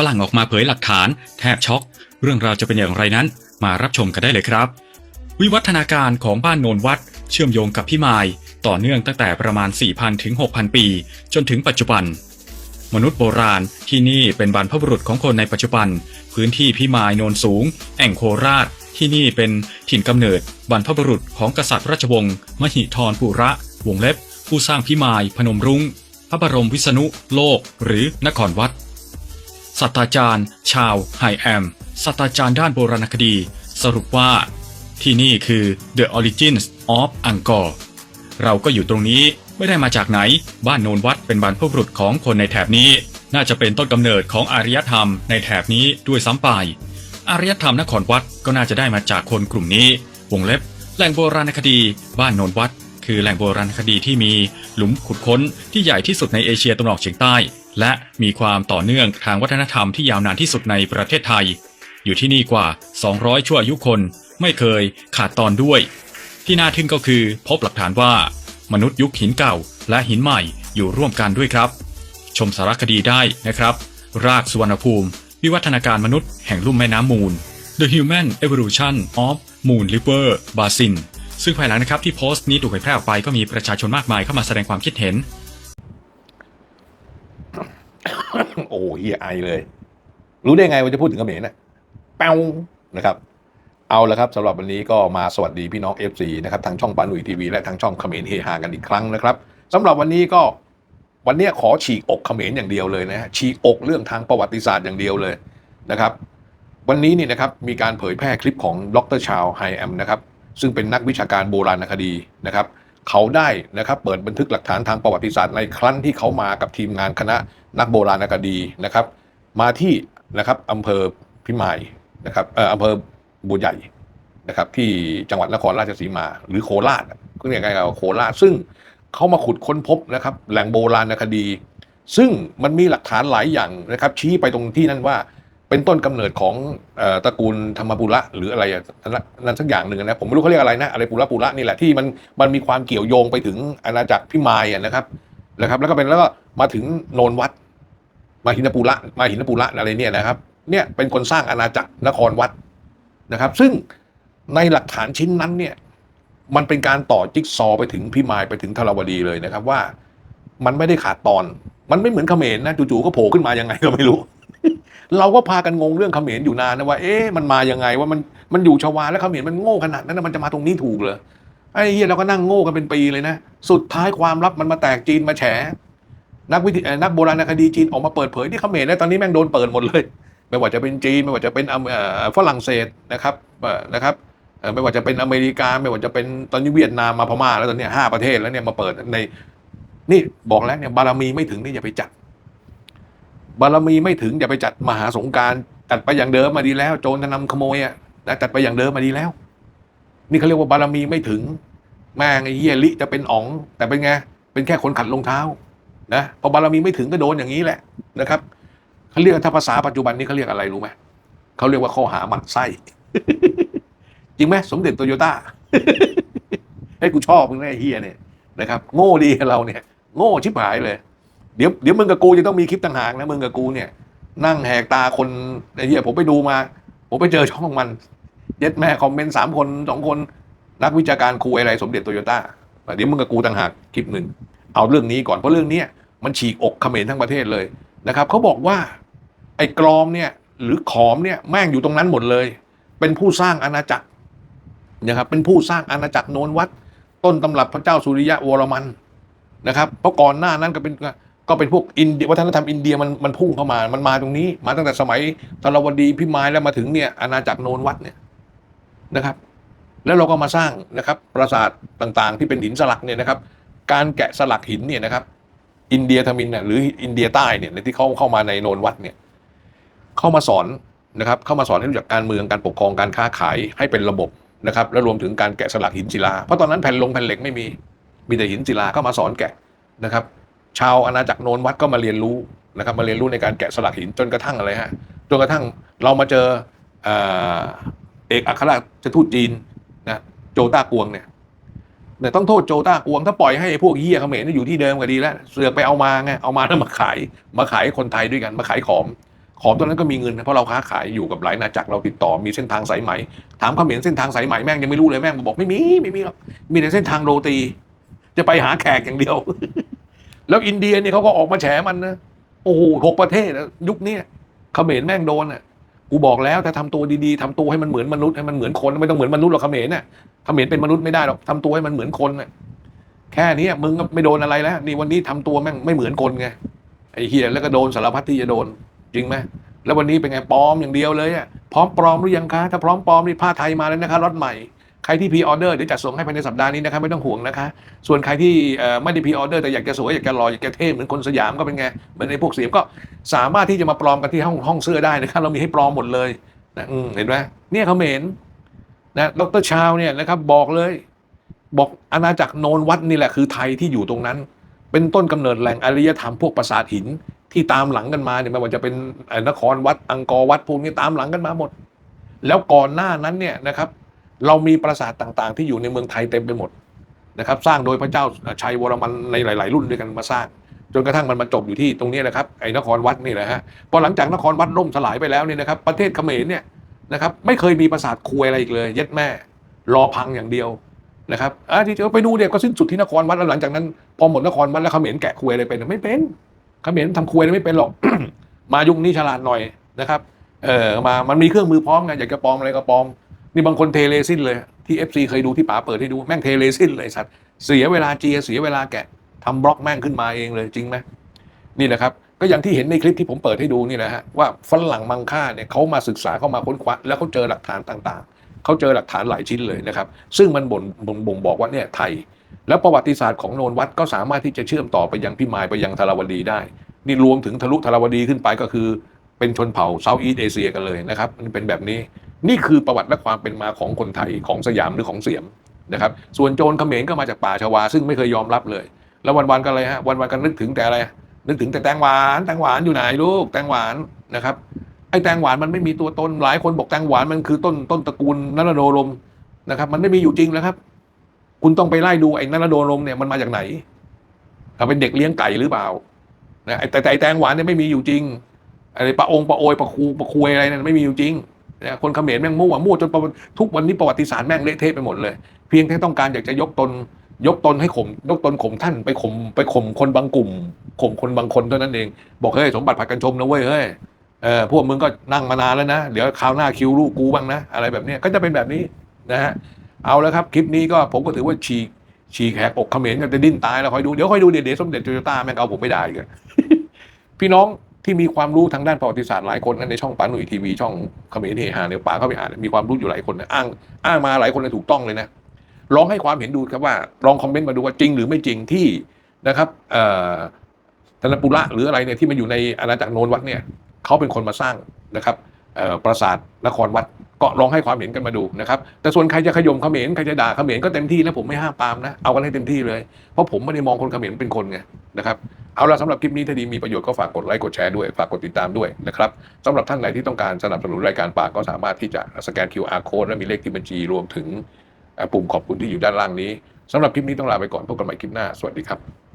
ฝรั่งออกมาเผยหลักฐานแทบช็อก เรื่องราวจะเป็นอย่างไรนั้น มารับชมกันได้เลยครับ วิวัฒนาการของบ้านโนนวัด เชื่อมโยงกับพี่มาย ต่อเนื่องตั้งแต่ประมาณ 4,000 ถึง 6,000 ปี จนถึงปัจจุบัน มนุษย์โบราณที่นี่เป็นบรรพบุรุษของคนในปัจจุบัน พื้นที่พี่มายโนนสูง แอ่งโคราช ที่นี่เป็นถิ่นกำเนิดบรรพบุรุษของกษัตริย์ราชวงศ์มหิธรปุระ วงเล็บ ผู้สร้างพี่มายพนมรุง้งพระบรมวิษณุโลก หรือนครวัด ศาสตราจารย์ ชาวไฮแอมศาสตราจารย์ด้านโบราณคดี สรุปว่าที่นี่คือ The Origins of Angkor เราก็อยู่ตรงนี้ไม่ได้มาจากไหน บ้านโนนวัดเป็นบรรพบุรุษของคนในแถบนี้ น่าจะเป็นต้นกำเนิดของอารยธรรมในแถบนี้ด้วยซ้ำไปอารยธรรมนครวัดก็น่าจะได้มาจากคนกลุ่มนี้ วงเล็บ แหล่งโบราณคดี บ้านโนนวัด คือแหล่งโบราณคดีที่มีหลุมขุดค้นที่ใหญ่ที่สุดในเอเชียตะวันออกเฉียงใต้ และมีความต่อเนื่องทางวัฒนธรรมที่ยาวนานที่สุดในประเทศไทย อยู่ที่นี่กว่า 200 ชั่วอายุคนไม่เคยขาดตอนด้วย ที่น่าทึ่งก็คือพบหลักฐานว่า มนุษย์ยุคหินเก่าและหินใหม่อยู่ร่วมกันด้วยครับ ชมสารคดีได้นะครับ รากสุวรรณภูมิ วิวัฒนาการมนุษย์แห่งลุ่มแม่น้ำมูล The Human Evolution of Moon River Basin ซึ่งภายหลังนะครับที่โพสต์นี้ถูกเผยแพร่ออกไปก็มีประชาชนมากมายเข้ามาแสดงความคิดเห็น โอ้เฮียไอเลย รู้ได้ไงว่าจะพูดถึงเขมรนะแป้วนะครับ เอาละครับสำหรับวันนี้ก็มาสวัสดีพี่น้อง FC นะครับทางช่องปานุยทีวีและทางช่องเขมรเฮฮากันอีกครั้งนะครับสำหรับวันนี้ก็วันนี้ขอฉีกอกเขมรอย่างเดียวเลยนะฮะฉีกอกเรื่องทางประวัติศาสตร์อย่างเดียวเลยนะครับ วันนี้นี่นะครับมีการเผยแพร่คลิปของดรชาวไฮแอมนะครับ ซึ่งเป็นนักวิชาการโบราณคดีนะครับเขาได้นะครับเปิดบันทึกหลักฐานทางประวัติศาสตร์ในครั้งที่เขามากับทีมงานคณะนักโบราณคดีนะครับ มาที่นะครับอำเภอพิมายนะครับเอ่ออำเภอบัวใหญ่นะครับ ที่จังหวัดนครราชสีมา หรือโคราชก็เรียกง่ายๆว่าโคราชซึ่งเขามาขุดค้นพบนะครับ แหล่งโบราณคดี ซึ่งมันมีหลักฐานหลายอย่างนะครับ ชี้ไปตรงที่นั่นว่า เป็นต้นกำเนิดของตระกูลธรรมปุระหรืออะไรนั่นสักอย่างหนึ่งนะผมไม่รู้เขาเรียกอะไรนะอะไรปุระปุระนี่แหละที่มันมันมีความเกี่ยวโยงไปถึงอาณาจักรพิมายนะครับนะครับ แล้วก็เป็นแล้วก็มาถึงโนนวัดมาหินปุระมาหินปุระอะไรเนี่ยนะครับ เนี่ยเป็นคนสร้างอาณาจักรนครวัดนะครับ ซึ่งในหลักฐานชิ้นนั้นเนี่ยมันเป็นการต่อจิ๊กซอไปถึงพิมายไปถึงธารวดีเลยนะครับว่ามันไม่ได้ขาดตอน มันไม่เหมือนเขมรนะจู่ๆก็โผล่ขึ้นมายังไงก็ไม่รู้ เราก็พากันงงเรื่องเขมรอยู่นานนะว่า เอ๊ะมันมายังไงว่ามันมันอยู่ชวาแล้วเขมรมันโง่ขนาดนั้นนะมันจะมาตรงนี้ถูกเหรอไอ้เฮียเราก็นั่งโง่กันเป็นปีเลยนะ สุดท้ายความลับมันมาแตกจีนมาแฉ นักวิทยนักโบราณคดีจีนออกมาเปิดเผยที่เขมรนะตอนนี้แม่งโดนเปิดหมดเลย ไม่ว่าจะเป็นจีนไม่ว่าจะเป็นฝรั่งเศสนะครับนะครับไม่ว่าจะเป็นอเมริกา ไม่ว่าจะเป็นตอนนี้เวียดนามมาพม่าแล้วตอนนี้ห้าประเทศแล้วเนี่ยมาเปิดในนี่บอกแล้วเนี่ยบารมีไม่ถึงนี่อย่าไปจัด บารมีไม่ถึงอย่าไปจัดมหาสงการจัดไปอย่างเดิมมาดีแล้ว โจรจะนำขโมยอะนะจัดไปอย่างเดิมมาดีแล้ว นี่เขาเรียกว่าบารมีไม่ถึง แม่งไอ้เหี้ยลิจะเป็นอ๋อง แต่เป็นไงเป็นแค่คนขัดรองเท้านะพอบารมีไม่ถึงก็โดนอย่างนี้แหละนะครับเขาเรียกถ้าภาษาปัจจุบันนี้เขาเรียกอะไรรู้ไหมเขาเรียกว่าข้อหาหมันไส้จริงไหมสมเด็จโตโยต้าให้กูชอบมึงแน่เฮียเนี่ยนะครับ โง่ดีเราเนี่ย โง่ชิบหายเลย เดี๋ยวเดี๋ยวมึงกับกูจะต้องมีคลิปต่างหากนะมึงกับกูเนี่ย นั่งแหกตาคนไอ้เฮียผมไปดูมา ผมไปเจอช่องมันเย็ดแม่คอมเมนต์สามคนสองคน นักวิชาการครูอะไรสมเด็จโตโยต้าเดี๋ยวมึงกับกูต่างหากคลิปหนึ่งเอาเรื่องนี้ก่อนเพราะเรื่องนี้มันฉีกอกเขมรทั้งประเทศเลยนะครับเขาบอกว่าไอ้กรอมเนี่ยหรือขอมเนี่ยแม่งอยู่ตรงนั้นหมดเลย เป็นผู้สร้างอาณาจักรนะครับเป็นผู้สร้างอาณาจักรโนนวัด ต้นตำรับพระเจ้าสุริยะวรมันนะครับเพราะก่อนหน้านั้นก็เป็น ก็เป็นพวกอินเดียวัฒนธรรมอินเดียมันมันพุ่งเข้ามา มันมาตรงนี้ มาตั้งแต่สมัยธรวดีพิมายแล้วมาถึงเนี่ยอาณาจักรโนนวัดเนี่ยนะครับ แล้วเราก็มาสร้างนะครับ ปราสาทต่างๆ ที่เป็นหินสลักเนี่ยนะครับ การแกะสลักหินเนี่ยนะครับ อินเดียทมินเนี่ยหรืออินเดียใต้เนี่ยที่เขาเข้ามาในโนนวัดเนี่ยเข้ามาสอนนะครับ เข้ามาสอนให้รู้จักการเมืองการปกครองการค้าขายให้เป็นระบบนะครับ และรวมถึงการแกะสลักหินศิลาเพราะตอนนั้นแผ่นลงแผ่นเหล็กไม่มีมีแต่หินศิลาก็มาสอนแกะนะครับ ชาวอาณาจักรโนนวัดก็มาเรียนรู้นะครับมาเรียนรู้ในการแกะสลักหินจนกระทั่งอะไรฮะจนกระทั่งเรามาเจอเอเอกอัครราชทูตจีนนะโจต้ากวงเนี่ยเนี่ยต้องโทษโจต้ากวง ถ้าปล่อยให้ไอ้พวกเฮียเขมรนี่อยู่ที่เดิมก็ดีแล้ว เสือกไปเอามาไงเอามาแล้วมาขาย มาขายคนไทยด้วยกันมาขายของ ขอมตอนนั้นก็มีเงินเพราะเราค้าขายอยู่กับหลายอาณาจักรเราติดต่อมีเส้นทางสายไหมถามเขมรเส้นทางสายไหมแม่งยังไม่รู้เลยแม่งบอกไม่มีไม่มีหรอกมีแต่เส้นทางโรตี จะไปหาแขกอย่างเดียว แล้วอินเดียเนี่ยเขาก็ออกมาแฉมันนะโอ้โหหกประเทศนะยุคนี้เขมรแม่งโดนอะกูบอกแล้วถ้าทำตัวดีๆทำตัวให้มันเหมือนมนุษย์ให้มันเหมือนคนไม่ต้องเหมือนมนุษย์หรอกเขมรน่ะเขมรเป็นมนุษย์ไม่ได้หรอกทำตัวให้มันเหมือนคนน่ะแค่นี้มึงก็ไม่โดนอะไรแล้ว นี่วันนี้ทำตัวแม่งไม่เหมือนคนไงไอ้เฮียแล้วก็โดนสารพัดที่จะโดน จริงไหมแล้ววันนี้เป็นไงปลอมอย่างเดียวเลยอะพร้อมปลอมหรือยังคะถ้าพร้อมปลอมนี่ผ้าไทยมาแล้วนะคะรถใหม่ ครที่พรีออเดอร์เดี๋ยวจัดส่งให้ภายในสัปดาห์นี้นะคะไม่ต้องห่วงนะคะ ส่วนใครที่ไม่ได้พรีออเดอร์แต่อยากจะสวยอยากจะหล่ออยากจะเท่เหมือนคนสยามก็เป็นไงเหมือนในพวกเสียมก็สามารถที่จะมาปลอมกันที่ห้องห้องเสื้อได้นะครับเรามีให้ปลอมหมดเลยนะเห็นไหมเนี่ยเขาเห็นนะดรชาวเนี่ยนะครับบอกเลย บอกอาณาจักรโนนวัดนี่แหละคือไทยที่อยู่ตรงนั้น เป็นต้นกำเนิดแหล่งอารยธรรมพวกปราสาทหินที่ตามหลังกันมาเนี่ยไม่ว่าจะเป็นนครวัดอังกอร์วัดพวกนี้ตามหลังกันมาหมด แล้วก่อนหน้านั้นเนี่ยนะครับ เรามีปราสาทต่างๆ ที่อยู่ในเมืองไทยเต็มไปหมดนะครับสร้างโดยพระเจ้าชัยวรมันในหลาย ๆ รุ่นด้วยกันมาสร้าง จนกระทั่งมันมาจบอยู่ที่ตรงนี้นะครับไอ้นครวัดนี่แหละฮะพอหลังจากนครวัดล่มสลายไปแล้วเนี่ยนะครับประเทศเขมรเนี่ยนะครับไม่เคยมีปราสาทควยอะไรอีกเลยเย็ดแม่รอพังอย่างเดียวนะครับอะที่เจอไปดูเนี่ยก็สิ้นสุดที่นครวัดแล้วหลังจากนั้นพอหมดนครวัดแล้วเขมรแกะควยอะไรเป็นไม่เป็นเขมรทำควยอะไรไม่เป็นหรอกมายุคนี้ฉลาดหน่อยนะครับเออมามันมีเครื่องมือพร้อมไงอยากจะปลอมอะไรก็ปลอม นี่บางคนเทเลซินเลย ที่ FC เคยดูที่ป๋าเปิดให้ดูแม่งเทเลซินเลยสัตว์เสียเวลาเจียเสียเวลาแกะทำบล็อกแม่งขึ้นมาเองเลยจริงไหมนี่นะครับ ก็อย่างที่เห็นในคลิปที่ผมเปิดให้ดูนี่นะฮะว่าฝรั่งมังค่าเนี่ยเขามาศึกษาเขามาค้นคว้าแล้วเขาเจอหลักฐานต่างๆเขาเจอหลักฐานหลายชิ้นเลยนะครับ ซึ่งมันบ่นบ่งบ่งบอกว่าเนี่ยไทย แล้วประวัติศาสตร์ของโนนวัดก็สามารถที่จะเชื่อมต่อไปยังพิมายไปยังธารวดีได้ นี่รวมถึงทะลุธารวดีขึ้นไปก็คือ เป็นชนเผ่าเซาท์อีสเอเชียกันเลยนะครับมันเป็นแบบนี้นี่คือประวัติและความเป็นมาของคนไทยของสยามหรือของเสียมนะครับส่วนโจรเขมรก็มาจากป่าชวา ซึ่งไม่เคยยอมรับเลย แล้ววันๆก็อะไรฮะวันๆก็นึกถึงแต่อะไร นึกถึงแต่แตงหวานแตงหวานอยู่ไหนลูกแตงหวานนะครับไอ้แตงหวานมันไม่มีตัวตนหลายคนบอกแตงหวานมันคือต้นต้นตระกูลนรโดลมนะครับมันไม่มีอยู่จริงแล้วครับ คุณต้องไปไล่ดูไอ้นรโดลมเนี่ยมันมาจากไหนเขาเป็นเด็กเลี้ยงไก่หรือเปล่านะไอแต่แต่ไอแตงหวานเนี่ยไม่มีอยู่จริง อะไรปะองค์ปะโอยปะคูปะคุยอะไรนั่นไม่มีอยู่จริงนะคนเขมรแม่งมั่วมั่วจนประทุกวันนี้ประวัติศาสตร์แม่งเละเทะไปหมดเลย เพียงแค่ต้องการอยากจะยกตนยกตนให้ข่มยกตนข่มท่านไปข่มไปข่มคนบางกลุ่มข่มคนบางคนเท่านั้นเอง บอกเฮ้ยสมบัติผัดกันชมนะเว้ยเฮ้ยเออพวกมึงก็นั่งมานานแล้วนะ เดี๋ยวคราวหน้าคิวลูกกูบ้างนะ อะไรแบบนี้ก็จะเป็นแบบนี้นะฮะเอาแล้วครับ คลิปนี้ก็ผมก็ถือว่าฉีกฉีกแหกอกเขมรกันจะดิ้นตายแล้วคอยดูเดี๋ยวคอยดูเดี๋ยวสมเด็จโตโยต้าแม่งเอาผมไม่ได้กันพี่น้อง ที่มีความรู้ทางด้านประวัติศาสตร์หลายคนนะในช่องปาหนุ่ยทีวีช่องเขมรเฮฮาเนี่ยป่าเข้าไปอ่านมีความรู้อยู่หลายคนนะอ้างอ้างมาหลายคนเลยถูกต้องเลยนะลองให้ความเห็นดูครับว่าลองคอมเมนต์มาดูว่าจริงหรือไม่จริงที่นะครับธนปุระหรืออะไรเนี่ยที่มันอยู่ในอาณาจักรโนนวัดเนี่ยเขาเป็นคนมาสร้างนะครับปราสาทนครวัดก็ลองให้ความเห็นกันมาดูนะครับแต่ส่วนใครจะขยมเขมรใครจะด่าเขมรก็เต็มที่แล้วผมไม่ห้ามปามนะเอากันให้เต็มที่เลยเพราะผมไม่ได้มองคนเขมรเป็นคนไงนะครับ เอาละสำหรับคลิปนี้ถ้าดีมีประโยชน์ก็ฝากกดไลค์กดแชร์ด้วยฝากกดติดตามด้วยนะครับสำหรับท่านไหนที่ต้องการสนับสนุนรายการปากก็สามารถที่จะสแกน QR code และมีเลขที่บัญชีรวมถึงปุ่มขอบคุณที่อยู่ด้านล่างนี้สำหรับคลิปนี้ต้องลาไปก่อนพบกันใหม่คลิปหน้าสวัสดีครับ